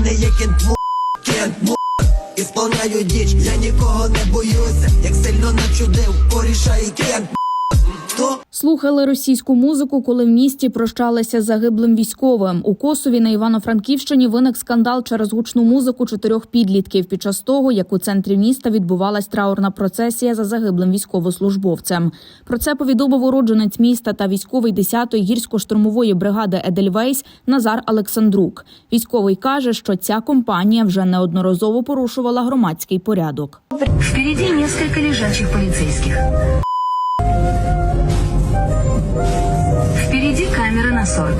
мене є кент кент. Ісполняю діч, я нікого не боюся. Як сильно начудив, порішає кент му. Хто? Слухали російську музику, коли в місті прощалися з загиблим військовим. У Косові на Івано-Франківщині виник скандал через гучну музику чотирьох підлітків під час того, як у центрі міста відбувалась траурна процесія за загиблим військовослужбовцем. Про це повідомив уродженець міста та військовий 10-ї гірсько-штурмової бригади Едельвейс Назар Олександрук. Військовий каже, що ця компанія вже неодноразово порушувала громадський порядок. Впереди несколько лежачих полицейских. камера на 40.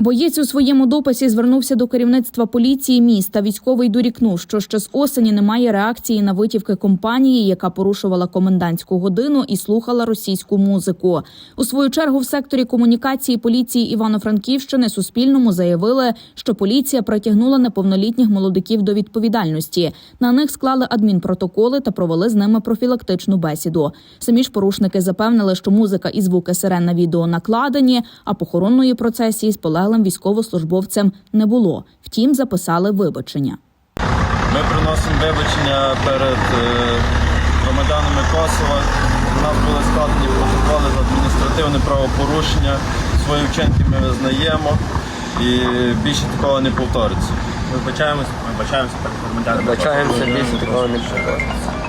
Боєць у своєму дописі звернувся до керівництва поліції міста. Військовий дорікнув, що ще з осені немає реакції на витівки компанії, яка порушувала комендантську годину і слухала російську музику. У свою чергу в секторі комунікації поліції Івано-Франківщини Суспільному заявили, що поліція притягнула неповнолітніх молодиків до відповідальності. На них склали адмінпротоколи та провели з ними профілактичну бесіду. Самі ж порушники запевнили, що музика і звуки сирен на відео накладені, а похоронної процесії з полеглим військовослужбовцем не було. Втім, записали вибачення. Ми приносимо вибачення перед е, громадянами Косова. У нас були складені протоколи за адміністративне правопорушення. Свої вчинки ми визнаємо і більше такого не повториться. Вибачаємося, вибачаємося перед громадянами. Вибачаємося, більше такого не повториться.